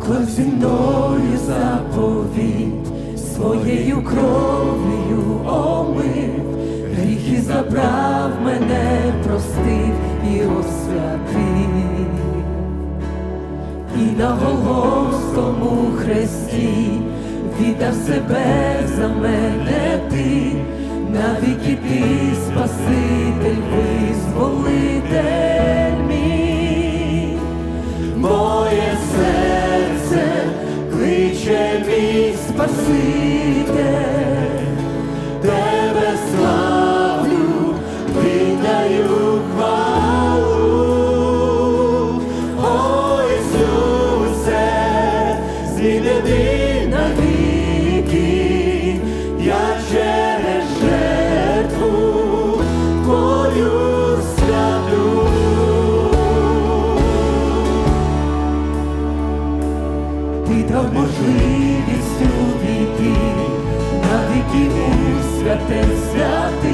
уклав зі мною заповідь, своєю кров'ю омив, гріхи забрав мене, простив і освятив, і на Голгофському хресті віддав себе за мене ти, навіки ти Спаситель, визволитель мій. Моє спасите, тебе славлю, віддаю хвалу, О Ісусе. Ти святий.